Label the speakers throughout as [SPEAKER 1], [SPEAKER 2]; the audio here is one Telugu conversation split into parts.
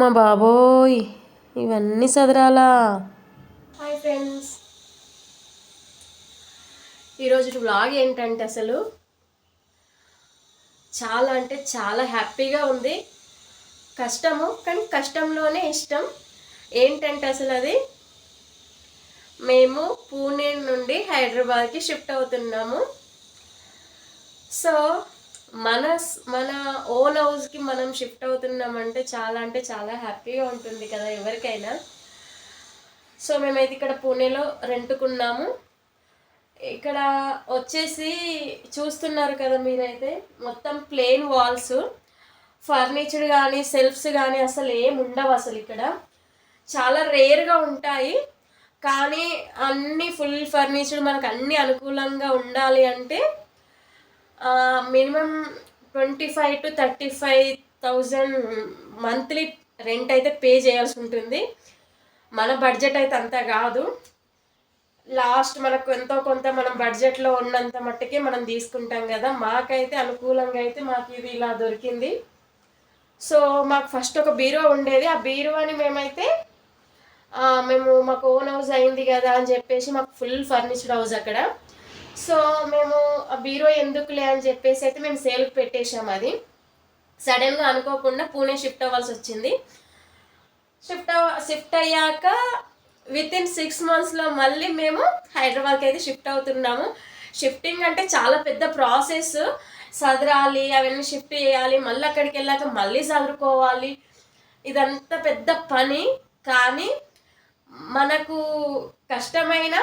[SPEAKER 1] అమ్మ బాబోయ్ ఇవన్నీ సదరాలా? Hi friends. ఈరోజు వ్లాగ్ ఏంటంటే అసలు చాలా అంటే చాలా హ్యాపీగా ఉంది. కష్టము కానీ కష్టంలోనే ఇష్టం. ఏంటంటే అసలు అది? మేము పూణే నుండి హైదరాబాద్కి షిఫ్ట్ అవుతున్నాము. సో మన మన ఓన్ హౌస్కి మనం షిఫ్ట్ అవుతున్నామంటే చాలా అంటే చాలా హ్యాపీగా ఉంటుంది కదా ఎవరికైనా. సో మేమైతే ఇక్కడ పూణేలో రెంట్కున్నాము. ఇక్కడ వచ్చేసి చూస్తున్నారు కదా మీరైతే మొత్తం ప్లెయిన్ వాల్స్ ఫర్నిచర్ కానీ సెల్ఫ్స్ కానీ అసలు ఏం ఉండవు అసలు ఇక్కడ. చాలా రేర్గా ఉంటాయి. కానీ అన్నీ ఫుల్ ఫర్నిచర్ మనకు అన్నీ అనుకూలంగా ఉండాలి అంటే minimum twenty five to thirty five thousand monthly rent అయితే పే చేయాల్సి ఉంటుంది. మన బడ్జెట్ అయితే అంత కాదు. లాస్ట్ మనకు ఎంతో కొంత మనం బడ్జెట్లో ఉన్నంత మట్టుకే మనం తీసుకుంటాం కదా. మాకైతే అనుకూలంగా అయితే మాకు ఇది ఇలా దొరికింది. సో మాకు ఫస్ట్ ఒక బీరో ఉండేది. ఆ బీరువాని మేమైతే మేము మాకు ఓన్ హౌస్ అయింది కదా అని చెప్పేసి మాకు ఫుల్ ఫర్నిచర్ హౌస్ అక్కడ. సో మేము ఆ బీరో ఎందుకులే అని చెప్పేసి అయితే మేము సేల్కి పెట్టేశాం అది. సడన్గా అనుకోకుండా పూణే షిఫ్ట్ అవ్వాల్సి వచ్చింది. షిఫ్ట్ అవ షిఫ్ట్ అయ్యాక విత్ ఇన్ సిక్స్ మంత్స్లో మళ్ళీ మేము హైదరాబాద్కి అయితే షిఫ్ట్ అవుతున్నాము. షిఫ్టింగ్ అంటే చాలా పెద్ద ప్రాసెస్ సదరాలి అవన్నీ షిఫ్ట్ చేయాలి మళ్ళీ అక్కడికి వెళ్ళాక మళ్ళీ చదువుకోవాలి ఇదంతా పెద్ద పని. కానీ మనకు కష్టమైన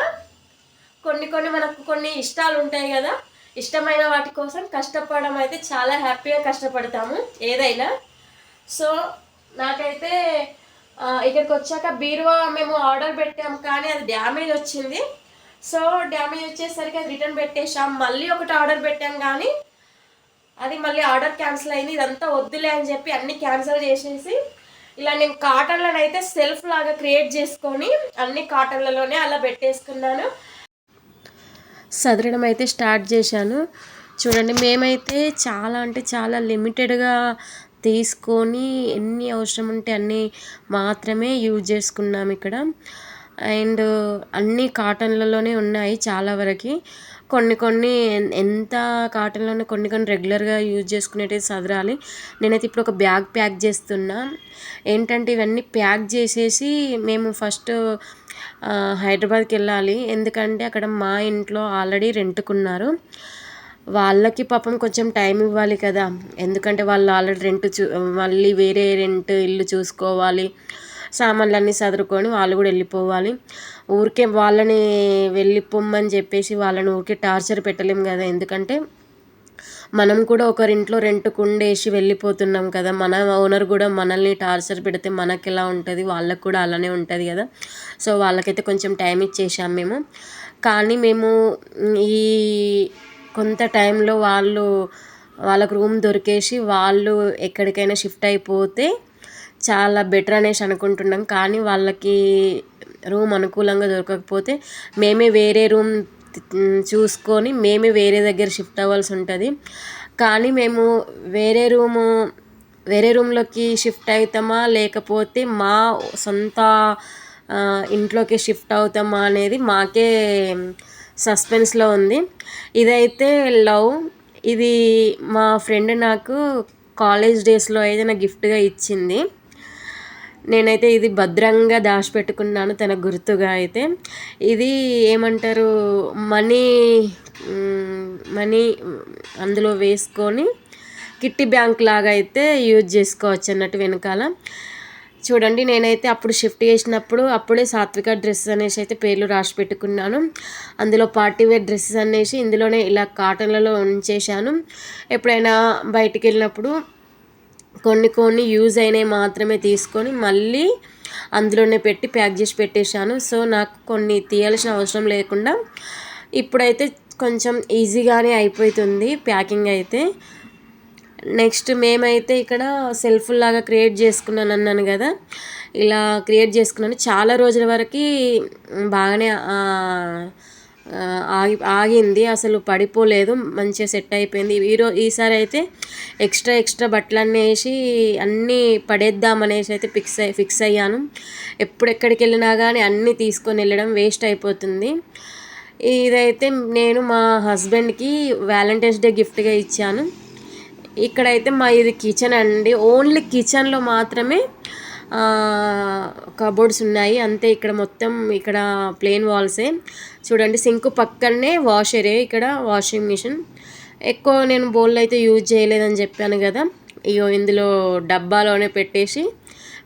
[SPEAKER 1] కొన్ని కొన్ని మనకు కొన్ని ఇష్టాలు ఉంటాయి కదా. ఇష్టమైన వాటి కోసం కష్టపడడం అయితే చాలా హ్యాపీగా కష్టపడతాము ఏదైనా. సో నాకైతే ఇక్కడికి వచ్చాక బీరువా మేము ఆర్డర్ పెట్టాం కానీ అది డ్యామేజ్ వచ్చింది. సో డ్యామేజ్ వచ్చేసరికి అది రిటర్న్ పెట్టేసాం మళ్ళీ ఒకటి ఆర్డర్ పెట్టాం కానీ అది మళ్ళీ ఆర్డర్ క్యాన్సిల్ అయింది. ఇదంతా వద్దులే అని చెప్పి అన్ని క్యాన్సిల్ చేసేసి ఇలా నేను కాటన్లను అయితే సెల్ఫ్ లాగా క్రియేట్ చేసుకొని అన్ని కాటన్లలోనే అలా పెట్టేసుకున్నాను. సదరడం అయితే స్టార్ట్ చేశాను. చూడండి మేమైతే చాలా అంటే చాలా లిమిటెడ్గా తీసుకొని ఎన్ని అవసరం ఉంటే అన్నీ మాత్రమే యూజ్ చేసుకున్నాం ఇక్కడ. అండ్ అన్ని కాటన్లలోనే ఉన్నాయి చాలా వరకు. కొన్ని కొన్ని ఎంత కాటన్లోనే కొన్ని కొన్ని రెగ్యులర్గా యూజ్ చేసుకునేటివి సదరాలి. నేనైతే ఇప్పుడు ఒక బ్యాగ్ ప్యాక్ చేస్తున్నా. ఏంటంటే ఇవన్నీ ప్యాక్ చేసేసి మేము ఫస్ట్ హైదరాబాద్కి వెళ్ళాలి ఎందుకంటే అక్కడ మా ఇంట్లో ఆల్రెడీ రెంట్కున్నారు. వాళ్ళకి పాపం కొంచెం టైం ఇవ్వాలి కదా. ఎందుకంటే వాళ్ళు ఆల్రెడీ రెంట్ చూ మళ్ళీ వేరే రెంట్ ఇల్లు చూసుకోవాలి. సామాన్లు అన్నీ సదురుకొని వాళ్ళు కూడా వెళ్ళిపోవాలి. ఊరికే వాళ్ళని వెళ్ళిపోమ్మని చెప్పేసి వాళ్ళని ఊరికే టార్చర్ పెట్టలేము కదా. ఎందుకంటే మనం కూడా ఒకరింట్లో రెంట్కు ఉండేసి వెళ్ళిపోతున్నాం కదా మన ఓనర్ కూడా మనల్ని టార్చర్ పెడితే మనకి ఎలా ఉంటుంది వాళ్ళకు కూడా అలానే ఉంటుంది కదా. సో వాళ్ళకైతే కొంచెం టైం ఇచ్చేసాం మేము. కానీ మేము ఈ కొంత టైంలో వాళ్ళు వాళ్ళకు రూమ్ దొరికేసి వాళ్ళు ఎక్కడికైనా షిఫ్ట్ అయిపోతే చాలా బెటర్ అనేసి అనుకుంటున్నాం. కానీ వాళ్ళకి రూమ్ అనుకూలంగా దొరకకపోతే మేమే వేరే రూమ్ చూసుకొని మేమే వేరే దగ్గర షిఫ్ట్ అవ్వాల్సి ఉంటుంది. కానీ మేము వేరే రూము వేరే రూమ్లోకి షిఫ్ట్ అవుతామా లేకపోతే మా సొంత ఇంట్లోకి షిఫ్ట్ అవుతామా అనేది మాకే సస్పెన్స్లో ఉంది. ఇదైతే లవ్. ఇది మా ఫ్రెండ్ నాకు కాలేజ్ డేస్లో అయితే నాకు గిఫ్ట్గా ఇచ్చింది. నేనైతే ఇది భద్రంగా దాచిపెట్టుకున్నాను తన గుర్తుగా అయితే. ఇది ఏమంటారు? మనీ మనీ అందులో వేసుకొని కిట్టి బ్యాంక్ లాగా అయితే యూజ్ చేసుకోవచ్చు అన్నట్టు వెనకాల. చూడండి నేనైతే అప్పుడు షిఫ్ట్ చేసినప్పుడు అప్పుడే సాత్విక డ్రెస్ అనేసి అయితే పేర్లు రాసి పెట్టుకున్నాను. అందులో పార్టీ వేర్ డ్రెస్సెస్ అనేసి ఇందులోనే ఇలా కాటన్లలో ఉంచేశాను. ఎప్పుడైనా బయటికి వెళ్ళినప్పుడు కొన్ని కొన్ని యూజ్ అయినవి మాత్రమే తీసుకొని మళ్ళీ అందులోనే పెట్టి ప్యాక్ చేసి పెట్టేశాను. సో నాకు కొన్ని తీయాల్సిన అవసరం లేకుండా ఇప్పుడైతే కొంచెం ఈజీగానే అయిపోతుంది ప్యాకింగ్ అయితే. నెక్స్ట్ మేమైతే ఇక్కడ సెల్ఫ్ లాగా క్రియేట్ చేసుకున్నాను అన్నాను కదా. ఇలా క్రియేట్ చేసుకున్నాను. చాలా రోజుల వరకు బాగానే ఆగి ఆగింది. అసలు పడిపోలేదు. మంచిగా సెట్ అయిపోయింది. ఈరో ఈసారి అయితే ఎక్స్ట్రా ఎక్స్ట్రా బట్టలన్నీ వేసి అన్నీ పడేద్దామనేసి అయితే ఫిక్స్ అయ్యి ఫిక్స్ అయ్యాను. ఎప్పుడెక్కడికి వెళ్ళినా కానీ అన్నీ తీసుకొని వెళ్ళడం వేస్ట్ అయిపోతుంది. ఇదైతే నేను మా హస్బెండ్కి వ్యాలంటైన్స్ డే గిఫ్ట్గా ఇచ్చాను. ఇక్కడైతే మా ఇది కిచెన్ అండి. ఓన్లీ కిచెన్లో మాత్రమే కబోర్డ్స్ ఉన్నాయి. అంతే ఇక్కడ మొత్తం ఇక్కడ ప్లేన్ వాల్సే చూడండి సింక్ పక్కనే వాష్ ఏరియా ఇక్కడ వాషింగ్ మిషన్ ఎక్కువ నేను బౌల్ అయితే యూజ్ చేయలేదని చెప్పాను కదా. ఇగో ఇందులో డబ్బాలోనే పెట్టేసి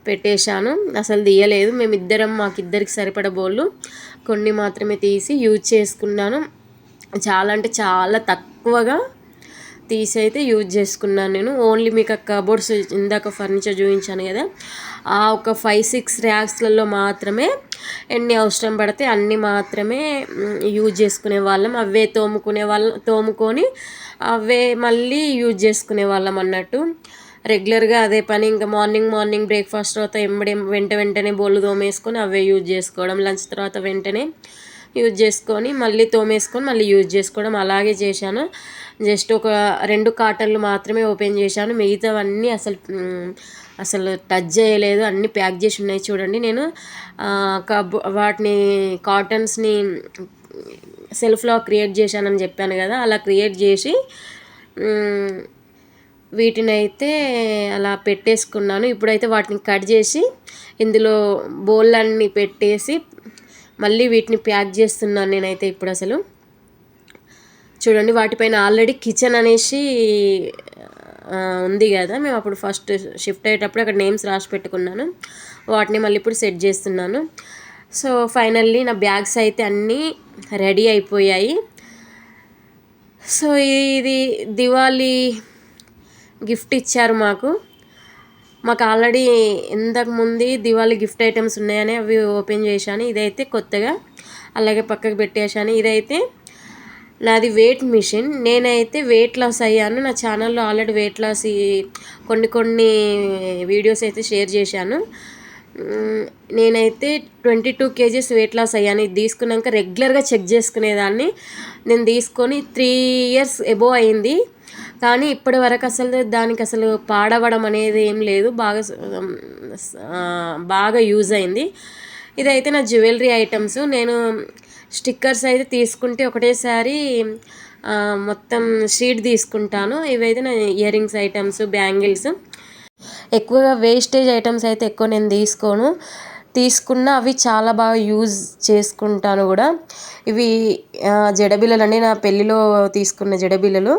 [SPEAKER 1] పెట్టేశాను. అసలు తీయలేదు. మేమిద్దరం మాకిద్దరికి సరిపడ బౌళ్ళు కొన్ని మాత్రమే తీసి యూజ్ చేసుకున్నాను. చాలా అంటే చాలా తక్కువగా తీసి అయితే యూజ్ చేసుకున్నాను నేను. ఓన్లీ మీకు ఆ కబోర్డ్స్ ఇందాక ఫర్నిచర్ చూపించాను కదా. ఆ ఒక ఫైవ్ సిక్స్ ర్యాక్స్లలో మాత్రమే ఎన్ని అవసరం పడితే అన్ని మాత్రమే యూజ్ చేసుకునే వాళ్ళం. అవే తోముకునే వాళ్ళం తోముకొని అవే మళ్ళీ యూజ్ చేసుకునే వాళ్ళం అన్నట్టు. రెగ్యులర్గా అదే పని ఇంకా మార్నింగ్ మార్నింగ్ బ్రేక్ఫాస్ట్ తర్వాత ఎంబడే వెంట వెంటనే బోళ్ళు తోమేసుకొని అవే యూజ్ చేసుకోవడం. లంచ్ తర్వాత వెంటనే యూజ్ చేసుకొని మళ్ళీ తోమేసుకొని మళ్ళీ యూజ్ చేసుకోవడం. అలాగే చేశాను. జస్ట్ ఒక రెండు కాటన్లు మాత్రమే ఓపెన్ చేశాను. మిగతావన్నీ అసలు అసలు టచ్ చేయలేదు. అన్నీ ప్యాక్ చేసి ఉన్నాయి చూడండి. నేను కబ్ వాటిని కాటన్స్ని సెల్ఫ్లో క్రియేట్ చేశానని చెప్పాను కదా. అలా క్రియేట్ చేసి వీటిని అయితే అలా పెట్టేసుకున్నాను. ఇప్పుడైతే వాటిని కట్ చేసి ఇందులో బోళ్ళన్నీ పెట్టేసి మళ్ళీ వీటిని ప్యాక్ చేస్తున్నాను నేనైతే ఇప్పుడు అసలు. చూడండి వాటిపైన ఆల్రెడీ కిచెన్ అనేసి ఉంది కదా. మేము అప్పుడు ఫస్ట్ షిఫ్ట్ అయ్యేటప్పుడు అక్కడ నేమ్స్ రాసి పెట్టుకున్నాను. వాటిని మళ్ళీ ఇప్పుడు సెట్ చేస్తున్నాను. సో ఫైనల్లీ నా బ్యాగ్స్ అయితే అన్నీ రెడీ అయిపోయాయి. సో ఇది దివాళీ గిఫ్ట్ ఇచ్చారు మాకు. మాకు ఆల్రెడీ ఇంతకు ముందు దివాళీ గిఫ్ట్ ఐటమ్స్ ఉన్నాయని అవి ఓపెన్ చేశాను. ఇదైతే కొత్తగా అలాగే పక్కకు పెట్టేశాను. ఇదైతే నాది వెయిట్ మిషన్ నేనైతే వెయిట్ లాస్ అయ్యాను. నా ఛానల్లో ఆల్రెడీ వెయిట్ లాస్ కొన్ని కొన్ని వీడియోస్ అయితే షేర్ చేశాను. నేనైతే twenty two kgs weight loss అయ్యాను. ఇది తీసుకున్నాక రెగ్యులర్గా చెక్ చేసుకునేదాన్ని. నేను తీసుకొని త్రీ ఇయర్స్ ఎబో అయింది. కానీ ఇప్పటి వరకు అసలు దానికి అసలు పాడవడం అనేది ఏం లేదు. బాగా బాగా యూజ్ అయింది. ఇదైతే నా జ్యువెలరీ ఐటమ్స్ నేను స్టిక్కర్స్ అయితే తీసుకుంటే ఒకటేసారి మొత్తం షీట్ తీసుకుంటాను. ఇవైతే నా ఇయర్ రింగ్స్ ఐటమ్స్ బ్యాంగిల్స్. ఎక్కువగా వేస్టేజ్ ఐటమ్స్ అయితే ఎక్కువ నేను తీసుకోను. తీసుకున్న అవి చాలా బాగా యూజ్ చేసుకుంటాను కూడా. ఇవి జడబిల్లలు జడబిళ్ళలు అండి నా పెళ్ళిలో తీసుకున్న జడబిళ్ళలు.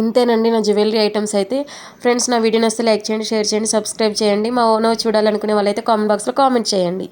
[SPEAKER 1] ఇంతేనండి నా జ్యువెలరీ ఐటమ్స్ అయితే. ఫ్రెండ్స్ నా వీడియో నచ్చితే లైక్ చేయండి షేర్ చేయండి సబ్స్క్రైబ్ చేయండి. మా ఓనో చూడాలనుకునే వాళ్ళైతే కామెంట్ బాక్స్లో కామెంట్ చేయండి.